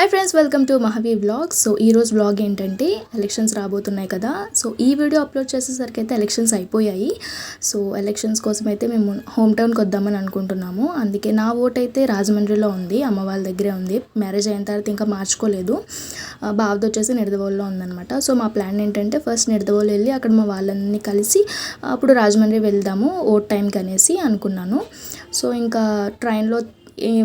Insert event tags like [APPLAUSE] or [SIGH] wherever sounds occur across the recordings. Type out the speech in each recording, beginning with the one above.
Hi friends welcome to Mahavi blog so ఈ రోజు blog ఏంటంటే ఎలక్షన్స్ రాబోతున్నాయి కదా. సో ఈ వీడియో అప్లోడ్ చేసేసరికి అయితే ఎలక్షన్స్ అయిపోయాయి. సో ఎలక్షన్స్ కోసం అయితే మేము హోమ్ టౌన్కి వద్దామని అనుకుంటున్నాము. అందుకే నా ఓట్ అయితే రాజమండ్రిలో ఉంది అమ్మ వాళ్ళ దగ్గరే ఉంది. మ్యారేజ్ అయిన తర్వాత ఇంకా మార్చుకోలేదు. బావది వచ్చేసి నిడదవోల్లో ఉందనమాట సో మా ప్లాన్ ఏంటంటే ఫస్ట్ నిడదవోలు వెళ్ళి అక్కడ మా వాళ్ళని కలిసి అప్పుడు రాజమండ్రి వెళ్దాము ఓట్ టైంకి అనేసి అనుకున్నాను. సో ఇంకా ట్రైన్లో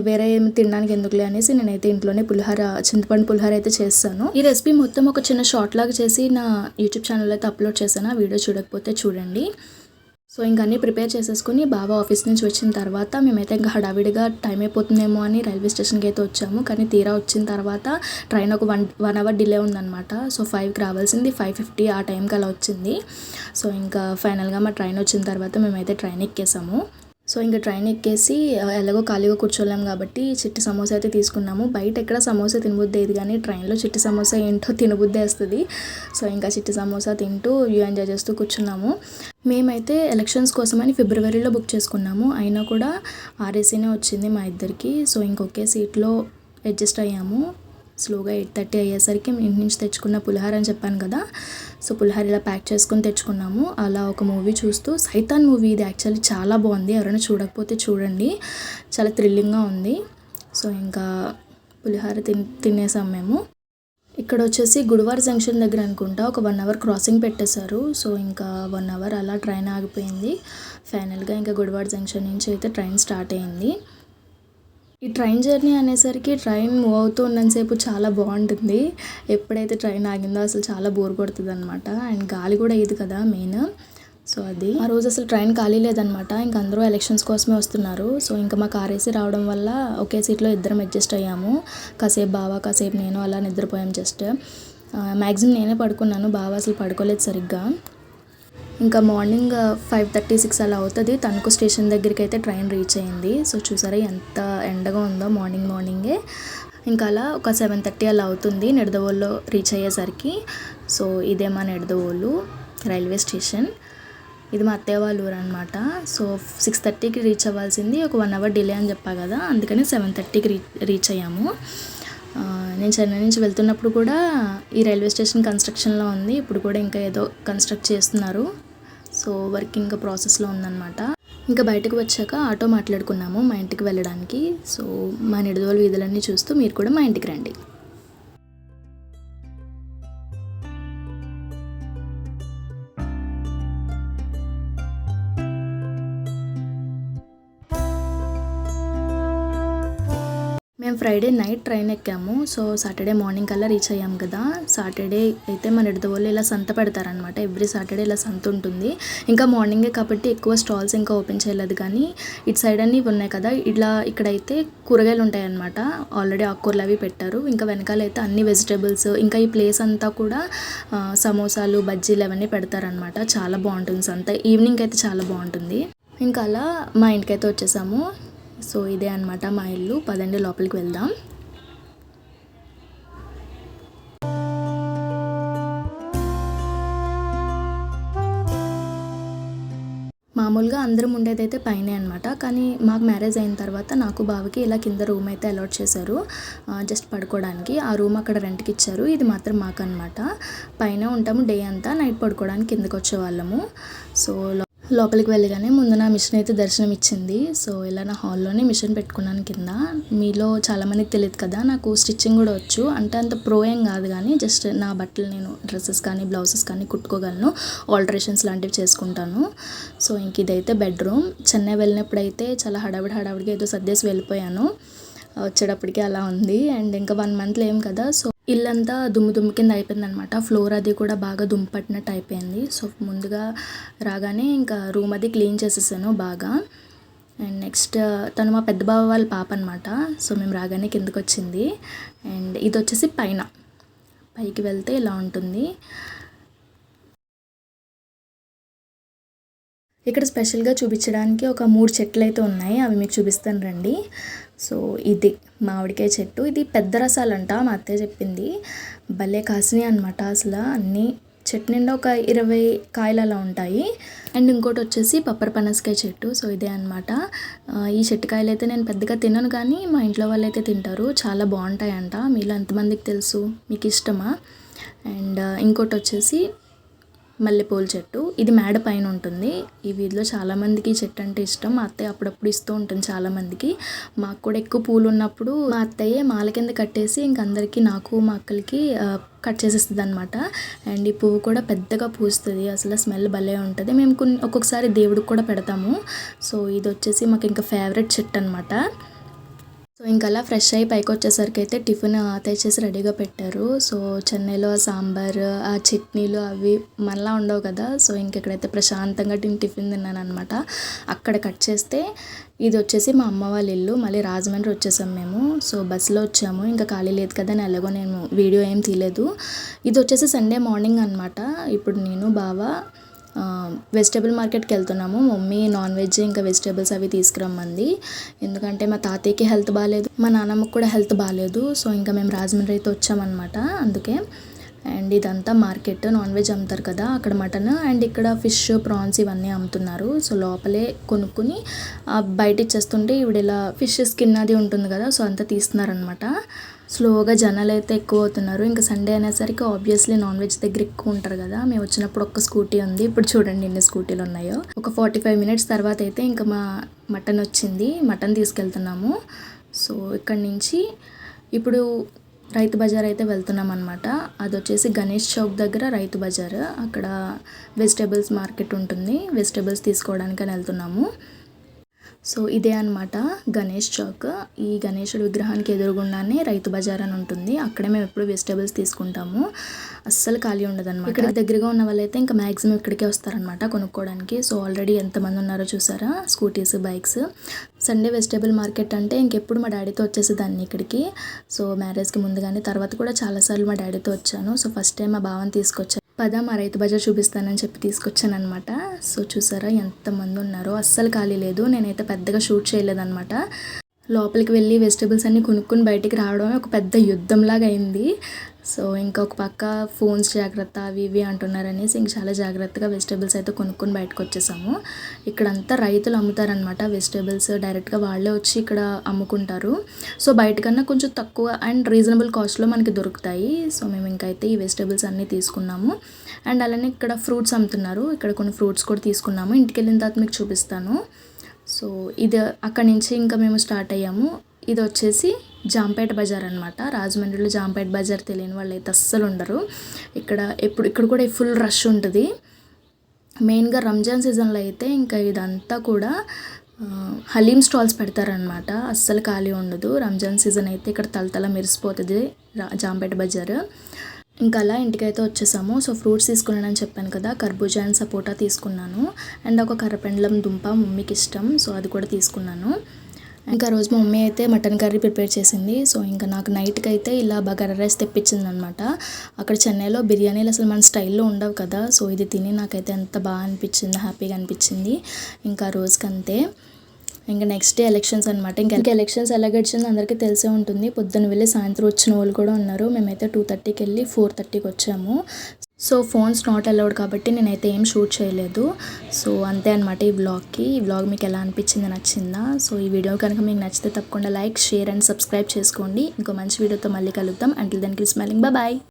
వేరే ఏమి తినడానికి ఎందుకులే అనేసి నేనైతే ఇంట్లోనే పులిహోర చింతపండు పులిహోర అయితే చేస్తాను. ఈ రెసిపీ మొత్తం ఒక చిన్న షార్ట్ లాగా చేసి నా యూట్యూబ్ ఛానల్ అయితే అప్లోడ్ చేశాను. ఆ వీడియో చూడకపోతే చూడండి. సో ఇంక అన్నీ ప్రిపేర్ చేసేసుకుని బాబా ఆఫీస్ నుంచి వచ్చిన తర్వాత మేమైతే ఇంకా హడావిడిగా టైం అయిపోతుందేమో అని రైల్వే స్టేషన్కి అయితే వచ్చాము. కానీ తీరా వచ్చిన తర్వాత ట్రైన్ ఒక వన్ వన్ అవర్ డిలే ఉందన్నమాట. సో ఫైవ్కి రావాల్సింది ఫైవ్ ఫిఫ్టీ ఆ టైంకి అలా వచ్చింది. సో ఇంకా ఫైనల్గా మా ట్రైన్ వచ్చిన తర్వాత మేమైతే ట్రైన్ ఎక్కేసాము. సో ఇంకా ట్రైన్ ఎక్కేసి ఎలాగో ఖాళీగా కూర్చోలేం కాబట్టి చిట్టి సమోసా అయితే తీసుకున్నాము. బయట ఎక్కడ సమోసా తినబుద్ది కానీ ట్రైన్లో చిట్టి సమోసా ఏంటో [LAUGHS] తినబుద్ది వేస్తుంది. సో ఇంకా చిట్టి సమోసా తింటూ వ్యూ ఎంజాయ్ చేస్తూ కూర్చున్నాము. మేమైతే ఎలక్షన్స్ కోసమని ఫిబ్రవరిలో బుక్ చేసుకున్నాము. అయినా కూడా ఆర్ఏసీనే వచ్చింది మా ఇద్దరికి. సో ఇంకొకే సీట్లో అడ్జస్ట్ అయ్యాము. స్లోగా ఎయిట్ థర్టీ అయ్యేసరికి మేము ఇంటి నుంచి తెచ్చుకున్న పులిహార అని చెప్పాను కదా సో పులిహార ఇలా ప్యాక్ చేసుకొని తెచ్చుకున్నాము. అలా ఒక మూవీ చూస్తూ సైతాన్ మూవీ ఇది యాక్చువల్లీ చాలా బాగుంది ఎవరైనా చూడకపోతే చూడండి. చాలా థ్రిల్లింగ్గా ఉంది. సో ఇంకా పులిహార తిన్ తినేసాం మేము. ఇక్కడ వచ్చేసి గుడివార్ జంక్షన్ దగ్గర అనుకుంటా ఒక వన్ అవర్ క్రాసింగ్ పెట్టేశారు. సో ఇంకా వన్ అవర్ అలా ట్రైన్ ఆగిపోయింది. ఫైనల్గా ఇంకా గుడివార్ జంక్షన్ నుంచి అయితే ట్రైన్ స్టార్ట్ అయింది. ఈ ట్రైన్ జర్నీ అనేసరికి ట్రైన్ మూవ్ అవుతూ ఉన్నంతసేపు చాలా బాగుంటుంది. ఎప్పుడైతే ట్రైన్ ఆగిందో అసలు చాలా బోర్ కొడుతుంది అనమాట అండ్ గాలి కూడా ఇది కదా మెయిన్. సో అది. ఆ రోజు అసలు ట్రైన్ ఖాళీ లేదనమాట ఇంక అందరూ ఎలక్షన్స్ కోసమే వస్తున్నారు. సో ఇంకా మా కార్ వేసి రావడం వల్ల ఒకే సీట్లో ఇద్దరం అడ్జస్ట్ అయ్యాము. కాసేపు బావా కాసేపు నేను అలా నిద్రపోయాం జస్ట్. మ్యాక్సిమం నేనే పడుకున్నాను. బావా అసలు పడుకోలేదు సరిగ్గా. ఇంకా మార్నింగ్ ఫైవ్ థర్టీ సిక్స్ అలా అవుతుంది. తణుకు స్టేషన్ దగ్గరికి అయితే ట్రైన్ రీచ్ అయింది. సో చూసారా ఎంత ఎండగా ఉందో మార్నింగ్ మార్నింగే. ఇంకా అలా ఒక సెవెన్ థర్టీ అలా అవుతుంది నిడదవోల్లో రీచ్ అయ్యేసరికి. సో ఇదే మా నిడదవోలు రైల్వే స్టేషన్. ఇది మా అత్తయ్య వాళ్ళ ఊరు అనమాట సో సిక్స్ థర్టీకి రీచ్ అవ్వాల్సింది. ఒక వన్ అవర్ డిలే అని చెప్పా కదా అందుకని సెవెన్ థర్టీకి రీ రీచ్ అయ్యాము. నేను చెన్నై నుంచి వెళ్తున్నప్పుడు కూడా ఈ రైల్వే స్టేషన్ కన్స్ట్రక్షన్లో ఉంది. ఇప్పుడు కూడా ఇంకా ఏదో కన్స్ట్రక్ట్ చేస్తున్నారు. సో వర్క్ ఇంకా ప్రాసెస్లో ఉందన్నమాట. ఇంకా బయటకు వచ్చాక ఆటో మాట్లాడుకున్నాము మా ఇంటికి వెళ్ళడానికి. సో మా నిడదోలు వీధులన్నీ చూస్తూ మీరు కూడా మా ఇంటికి రండి. ఫ్రైడే నైట్ ట్రైన్ ఎక్కాము. సో సాటర్డే మార్నింగ్ కల్లా రీచ్ అయ్యాము కదా. సాటర్డే అయితే మన ఇడదవోళ్ళు ఇలా సంత పెడతారనమాట ఎవ్రీ సాటర్డే ఇలా సంత ఉంటుంది. ఇంకా మార్నింగే కాబట్టి ఎక్కువ స్టాల్స్ ఇంకా ఓపెన్ చేయలేదు కానీ ఇటు సైడ్ అన్నీ ఉన్నాయి కదా. ఇలా ఇక్కడైతే కూరగాయలు ఉంటాయి అనమాట ఆల్రెడీ ఆకుకూరలు అవి పెట్టారు. ఇంకా వెనకాల అయితే అన్ని వెజిటేబుల్స్ ఇంకా ఈ ప్లేస్ అంతా కూడా సమోసాలు బజ్జీలు అవన్నీ పెడతారనమాట చాలా బాగుంటుంది సంత. ఈవినింగ్ అయితే చాలా బాగుంటుంది. ఇంకా అలా మా ఇంటికైతే వచ్చేసాము. సో ఇదే అన్నమాట మా ఇల్లు. పదండి లోపలికి వెళ్దాం. మామూలుగా అందరం ఉండేదైతే పైనే అనమాట కానీ మాకు మ్యారేజ్ అయిన తర్వాత నాకు బావకి ఇలా కింద రూమ్ అయితే అలాట్ చేశారు జస్ట్ పడుకోవడానికి. ఆ రూమ్ అక్కడ రెంట్కి ఇచ్చారు. ఇది మాత్రం మాకు అనమాట పైన ఉంటాము డే అంతా నైట్ పడుకోవడానికి కిందకి వచ్చేవాళ్ళము. సో లోపలికి వెళ్ళగానే ముందు నా మిషన్ అయితే దర్శనం ఇచ్చింది సో ఇలా నా హాల్లోనే మిషన్ పెట్టుకున్నాను కింద. మీలో చాలామందికి తెలియదు కదా నాకు స్టిచ్చింగ్ కూడా వచ్చు. అంటే అంత ప్రో ఏం కాదు కానీ జస్ట్ నా బట్టలు నేను డ్రెస్సెస్ కానీ బ్లౌజెస్ కానీ కుట్టుకోగలను. ఆల్టరేషన్స్ లాంటివి చేసుకుంటాను. సో ఇంక ఇదైతే బెడ్రూమ్. చెన్నై వెళ్ళినప్పుడైతే చాలా హడావిడి హడావిడిగా ఏదో సర్దేసి వెళ్ళిపోయాను. వచ్చేటప్పటికి అలా ఉంది. అండ్ ఇంకా వన్ మంత్లో ఏం కదా సో ఇల్లంతా దుమ్ము దుమ్ము కింద అయిపోయింది అనమాట ఫ్లోర్ అది కూడా బాగా దుమ్ము పట్టినట్టు అయిపోయింది. సో ముందుగా రాగానే ఇంకా రూమ్ అది క్లీన్ చేసేసాను బాగా. అండ్ నెక్స్ట్ తను మా పెద్ద బావ వాళ్ళ పాప అనమాట. సో మేము రాగానే కిందకు వచ్చింది. అండ్ ఇది వచ్చేసి పైన. పైకి వెళ్తే ఇలా ఉంటుంది. ఇక్కడ స్పెషల్గా చూపించడానికి ఒక మూడు చెట్లు అయితే ఉన్నాయి. అవి మీకు చూపిస్తాను రండి. సో ఇది. మామిడికాయ చెట్టు. ఇది పెద్ద రసాలంట మా అత్తయ్య చెప్పింది. భలే కాసినాయి అనమాట అసలు. అన్నీ చెట్టు నిండా ఒక ఇరవై కాయలు అలా ఉంటాయి. అండ్ ఇంకోటి వచ్చేసి పప్పర పనసకాయ చెట్టు. సో ఇదే అనమాట ఈ చెట్టు కాయలు అయితే నేను పెద్దగా తినను కానీ మా ఇంట్లో వాళ్ళు అయితే తింటారు. చాలా బాగుంటాయంట. మీలో ఎంతమందికి తెలుసు? మీకు ఇష్టమా? అండ్ ఇంకోటి వచ్చేసి మల్లెపూల చెట్టు. ఇది మేడ పైన ఉంటుంది. ఈ వీధిలో చాలామందికి ఈ చెట్టు అంటే ఇష్టం. మా అత్తయ్య అప్పుడప్పుడు ఇస్తూ ఉంటుంది చాలామందికి. మాకు కూడా ఎక్కువ పూలు ఉన్నప్పుడు మా అత్తయ్య మాల కింద కట్టేసి ఇంక అందరికీ నాకు మా అక్కలకి కట్ చేసేస్తుంది అనమాట అండ్ ఈ పువ్వు కూడా పెద్దగా పూస్తుంది. అసలు స్మెల్ భలే ఉంటుంది. మేము కొన్ని ఒక్కొక్కసారి దేవుడికి కూడా పెడతాము. సో ఇది వచ్చేసి మాకు ఇంకా ఫేవరెట్ చెట్టు అనమాట సో ఇంకా అలా ఫ్రెష్ అయ్యి పైకి వచ్చేసరికి అయితే టిఫిన్ తెచ్చేసి రెడీగా పెట్టారు. సో చెన్నైలో సాంబార్ ఆ చట్నీలు అవి మళ్ళా ఉండవు కదా. సో ఇంకెక్కడైతే ప్రశాంతంగా నేను టిఫిన్ తిన్నాను అనమాట అక్కడ కట్ చేస్తే ఇది వచ్చేసి మా అమ్మ వాళ్ళ ఇల్లు మళ్ళీ రాజమండ్రి వచ్చేసాం మేము. సో బస్సులో వచ్చాము. ఇంకా ఖాళీ లేదు కదా అని ఎలాగో నేను వీడియో ఏం తీయలేదు. ఇది వచ్చేసి సండే మార్నింగ్ అనమాట ఇప్పుడు నేను బావ వెజిటేబుల్ మార్కెట్కి వెళ్తున్నాము. మమ్మీ నాన్ వెజ్ ఇంకా వెజిటేబుల్స్ అవి తీసుకురమ్మంది. ఎందుకంటే మా తాతయ్యకి హెల్త్ బాగాలేదు మా నాన్నమ్మకి కూడా హెల్త్ బాగాలేదు సో ఇంకా మేము రాజమండ్రి అయితే వచ్చామన్నమాట అందుకే. అండ్ ఇదంతా మార్కెట్ నాన్ వెజ్ అమ్ముతారు కదా అక్కడ మటన్ అండ్ ఇక్కడ ఫిష్ ప్రాన్స్ ఇవన్నీ అమ్ముతున్నారు. సో లోపలే కొనుక్కుని బయట ఇచ్చేస్తుంటే ఈవిడ ఇలా ఫిష్ స్కిన్ అది ఉంటుంది కదా సో అంతా తీస్తున్నారనమాట స్లోగా జనాలు అయితే ఎక్కువ అవుతున్నారు ఇంకా సండే అనేసరికి ఆబ్వియస్లీ నాన్ వెజ్ దగ్గర ఎక్కువ ఉంటారు కదా. మేము వచ్చినప్పుడు ఒక్క స్కూటీ ఉంది. ఇప్పుడు చూడండి ఎన్ని స్కూటీలు ఉన్నాయో. ఒక ఫార్టీ ఫైవ్ మినిట్స్ తర్వాత అయితే ఇంకా మా మటన్ వచ్చింది. మటన్ తీసుకెళ్తున్నాము. సో ఇక్కడ నుంచి ఇప్పుడు రైతు బజార్ అయితే వెళ్తున్నాం అనమాట అది వచ్చేసి గణేష్ చౌక్ దగ్గర రైతు బజార్. అక్కడ వెజిటేబుల్స్ మార్కెట్ ఉంటుంది. వెజిటేబుల్స్ తీసుకోవడానికి వెళ్తున్నాము. సో ఇదే అన్నమాట గణేష్ చౌక్. ఈ గణేశుడి విగ్రహానికి ఎదురుగుండానే రైతు బజార్ అని ఉంటుంది. అక్కడే మేము ఎప్పుడు వెజిటేబుల్స్ తీసుకుంటాము. అస్సలు ఖాళీ ఉండదు అనమాట ఇక్కడ దగ్గరగా ఉన్న వాళ్ళైతే ఇంకా మ్యాక్సిమం ఇక్కడికే వస్తారనమాట కొనుక్కోవడానికి సో ఆల్రెడీ ఎంతమంది ఉన్నారో చూసారా? Scooties bikes. Sunday vegetable market అంటే ఇంకెప్పుడు మా డాడీతో వచ్చేసేదాన్ని ఇక్కడికి. సో మ్యారేజ్కి ముందు కానీ తర్వాత కూడా చాలాసార్లు మా డాడీతో వచ్చాను. సో ఫస్ట్ టైం మా బావని తీసుకొచ్చాను. పద మా రైతు బజార్ చూపిస్తానని చెప్పి తీసుకొచ్చాను అనమాట సో చూసారా ఎంతమంది ఉన్నారో. అస్సలు ఖాళీ లేదు. నేనైతే పెద్దగా షూట్ చేయలేదన్నమాట. లోపలికి వెళ్ళి వెజిటేబుల్స్ అన్నీ కొనుక్కొని బయటికి రావడమే ఒక పెద్ద యుద్ధంలాగా అయింది. సో ఇంకొక పక్క ఫోన్స్ జాగ్రత్త అవి ఇవి అంటున్నారనేసి ఇంక చాలా జాగ్రత్తగా వెజిటేబుల్స్ అయితే కొనుక్కొని బయటకు వచ్చేసాము. ఇక్కడంతా రైతులు అమ్ముతారనమాట వెజిటేబుల్స్ డైరెక్ట్గా వాళ్ళే వచ్చి ఇక్కడ అమ్ముకుంటారు. సో బయట కన్నా కొంచెం తక్కువ అండ్ రీజనబుల్ కాస్ట్లో మనకి దొరుకుతాయి. సో మేము ఇంకైతే ఈ వెజిటేబుల్స్ అన్నీ తీసుకున్నాము. అండ్ అలానే ఇక్కడ ఫ్రూట్స్ అమ్ముతున్నారు. ఇక్కడ కొన్ని ఫ్రూట్స్ కూడా తీసుకున్నాము. ఇంటికి వెళ్ళిన తర్వాత మీకు చూపిస్తాను. సో ఇది అక్కడి నుంచి ఇంకా మేము స్టార్ట్ అయ్యాము. ఇది వచ్చేసి జాంపేట బజార్ అనమాట రాజమండ్రిలో జాంపేట బజార్ తెలియని వాళ్ళు అయితే అస్సలు ఉండరు. ఇక్కడ ఎప్పుడు ఇక్కడ కూడా ఫుల్ రష్ ఉంటుంది. మెయిన్గా రంజాన్ సీజన్లో అయితే ఇంకా ఇదంతా కూడా హలీం స్టాల్స్ పెడతారనమాట అస్సలు ఖాళీ ఉండదు. రంజాన్ సీజన్ అయితే ఇక్కడ తలతల మెరిసిపోతుంది రా- జాంపేట బజార్. ఇంకా అలా ఇంటికైతే వచ్చేసాము. సో ఫ్రూట్స్ తీసుకున్నానని చెప్పాను కదా కర్బూజా అండ్ సపోటా తీసుకున్నాను. అండ్ ఒక కర్రపెండలం దుంప మమ్మీకి ఇష్టం. సో అది కూడా తీసుకున్నాను. ఇంకా రోజు మా మమ్మీ అయితే మటన్ కర్రీ ప్రిపేర్ చేసింది. సో ఇంకా నాకు నైట్కి అయితే ఇలా బగారా రైస్ తెప్పించింది అనమాట అక్కడ చెన్నైలో బిర్యానీలు అసలు మన స్టైల్లో ఉండవు కదా. సో ఇది తిని నాకైతే ఎంత బాగా అనిపించింది హ్యాపీగా అనిపించింది. ఇంకా ఆ రోజుకి అంతే ఇంకా నెక్స్ట్ డే ఎలక్షన్స్ అనమాట ఇంకా ఇంకా ఎలక్షన్స్ ఎలా గడిచిందో అందరికీ తెలిసే ఉంటుంది. పొద్దున్న వెళ్ళి సాయంత్రం వచ్చిన వాళ్ళు కూడా ఉన్నారు. మేమైతే టూ థర్టీకి వెళ్ళి ఫోర్ థర్టీకి వచ్చాము. సో ఫోన్స్ నాట్ అలౌడ్ కాబట్టి నేనైతే ఏం షూట్ చేయలేదు. సో అంతే అనమాట ఈ బ్లాగ్కి ఈ వ్లాగ్ మీకు ఎలా అనిపించింది నచ్చిందా? సో ఈ వీడియో కనుక మీకు నచ్చితే తప్పకుండా లైక్ షేర్ అండ్ సబ్స్క్రైబ్ చేసుకోండి. ఇంకో మంచి వీడియోతో మళ్ళీ కలుద్దాం. అంటిల్ దానికి స్మెలింగ్ బాయ్